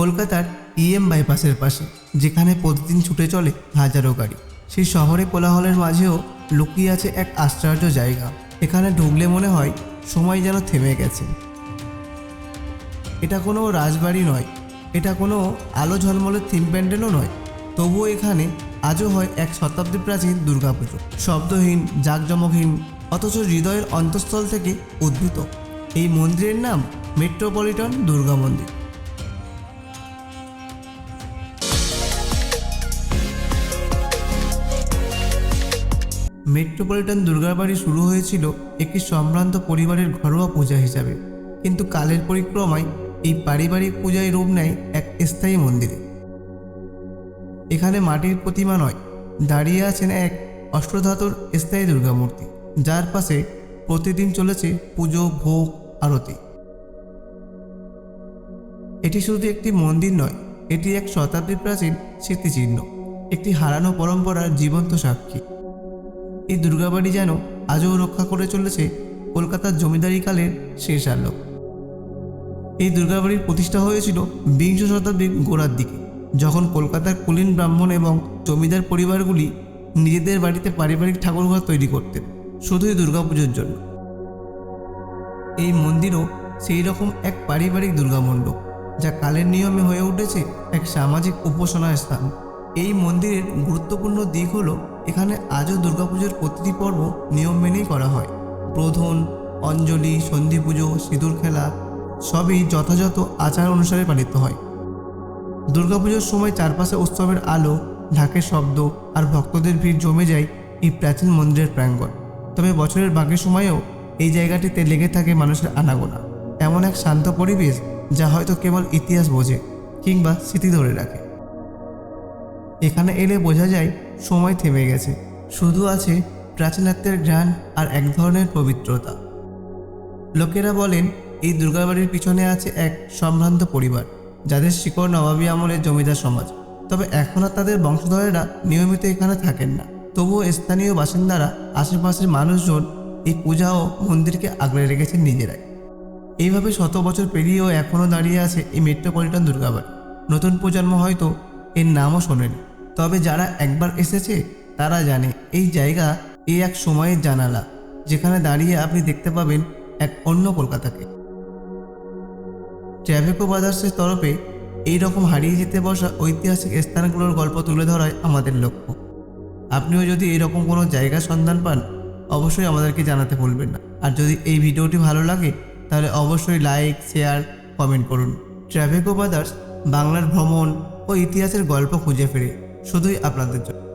কলকাতার ইএম বাইপাসের পাশে, যেখানে প্রতিদিন ছুটে চলে হাজারো গাড়ি। সেই শহরে কোলাহলের মাঝেও লুকিয়ে আছে এক আশ্চর্য জায়গা। এখানে ঢুকলে মনে হয় সময় যেন থেমে গেছে। এটা কোনো রাজবাড়ি নয়, এটা কোনো আলো ঝলমলের থিম প্যান্ডেলও নয়, তবুও এখানে আজও হয় এক শতাব্দী প্রাচীন দুর্গাপুজো। শব্দহীন, জাঁকজমকহীন, অথচ হৃদয়ের অন্তঃস্থল থেকে উদ্ভূত। এই মন্দিরের নাম মেট্রোপলিটন দুর্গা মন্দির। মেট্রোপলিটন দুর্গাবাড়ি শুরু হয়েছিল একটি সম্ভ্রান্ত পরিবারের ঘরোয়া পূজা হিসাবে। কিন্তু কালের পরিক্রমায় এই পারিবারিক পূজায় রূপ নেয় এক স্থায়ী মন্দিরে। এখানে মাটির প্রতিমা নয়, দাঁড়িয়ে আছেন এক অষ্টধাতুর স্থায়ী দুর্গামূর্তি, যার পাশে প্রতিদিন চলেছে পুজো, ভোগ, আরতি। এটি শুধু একটি মন্দির নয়, এটি এক শতাব্দী প্রাচীন স্মৃতিচিহ্ন, একটি হারানো পরম্পরার জীবন্ত সাক্ষী। এই দুর্গাবাড়ি যেন আজও রক্ষা করে চলেছে কলকাতার জমিদারিকালের শেষ আলো এই দুর্গাবাড়ির প্রতিষ্ঠা হয়েছিল বিংশ শতাব্দীর গোড়ার দিকে, যখন কলকাতার কুলীন ব্রাহ্মণ এবং জমিদার পরিবারগুলি নিজেদের বাড়িতে পারিবারিক ঠাকুরঘর তৈরি করতেন, শুধুই দুর্গাপুজোর জন্য। এই মন্দিরও সেই রকম এক পারিবারিক দুর্গামণ্ডপ, যা কালের নিয়মে হয়ে উঠেছে এক সামাজিক উপাসনার স্থান। এই মন্দিরের গুরুত্বপূর্ণ দিক হলো, এখানে আজও দুর্গাপুজোর প্রতিটি পর্ব নিয়ম মেনেই করা হয়। প্রধন, অঞ্জলি সন্ধি পুজো সিঁদুর খেলা, সবই যথাযথ আচার অনুসারে পালিত হয়। দুর্গাপুজোর সময় চারপাশে উৎসবের আলো, ঢাকের শব্দ আর ভক্তদের ভিড় জমে যায় এই প্রাচীন মন্দিরের প্রাঙ্গণ। তবে বছরের বাকি সময়েও এই জায়গাটিতে লেগে থাকে মানুষের আনাগোনা। এমন এক শান্ত পরিবেশ যা হয়তো কেবল ইতিহাস বোঝে কিংবা স্মৃতি ধরে রাখে। এখানে এলে বোঝা যায় সময় থেমে গেছে। শুধু আছে প্রাচীনত্বের জ্ঞান আর এক ধরনের পবিত্রতা। লোকেরা বলেন, এই দুর্গাবাড়ির পিছনে আছে এক সম্ভ্রান্ত পরিবার, যাদের শিকড় নবাবী আমলের জমিদার সমাজ। তবে এখন আর তাদের বংশধরেরা নিয়মিত এখানে থাকেন না। তবুও স্থানীয় বাসিন্দারা, আশেপাশের মানুষজন এই পূজা ও মন্দিরকে আগলে রেখেছেন নিজেরাই। এইভাবে শত বছর পেরিয়েও এখনও দাঁড়িয়ে আছে এই মেট্রোপলিটন দুর্গাবাড়ি। নতুন প্রজন্ম হয়তো এর নামও শোনেনি। তবে যারা একবার এসেছে, তারা জানে এই জায়গা এই এক সময়ের জানালা, যেখানে দাঁড়িয়ে আপনি দেখতে পাবেন এক অন্য কলকাতাকে। ট্র্যাভেকো ব্রাদার্সের তরফে এই রকম হারিয়ে যেতে বসা ঐতিহাসিক স্থানগুলোর গল্প তুলে ধরাই আমাদের লক্ষ্য। আপনিও যদি এরকম কোনো জায়গার সন্ধান পান, অবশ্যই আমাদেরকে জানাতে ভুলবেন না। আর যদি এই ভিডিওটি ভালো লাগে, তাহলে অবশ্যই লাইক, শেয়ার, কমেন্ট করুন। ট্র্যাভেকো ব্রাদার্স, বাংলার ভ্রমণ ও ইতিহাসের গল্প খুঁজে ফিরে। শুধুই আপনাদের জন্য।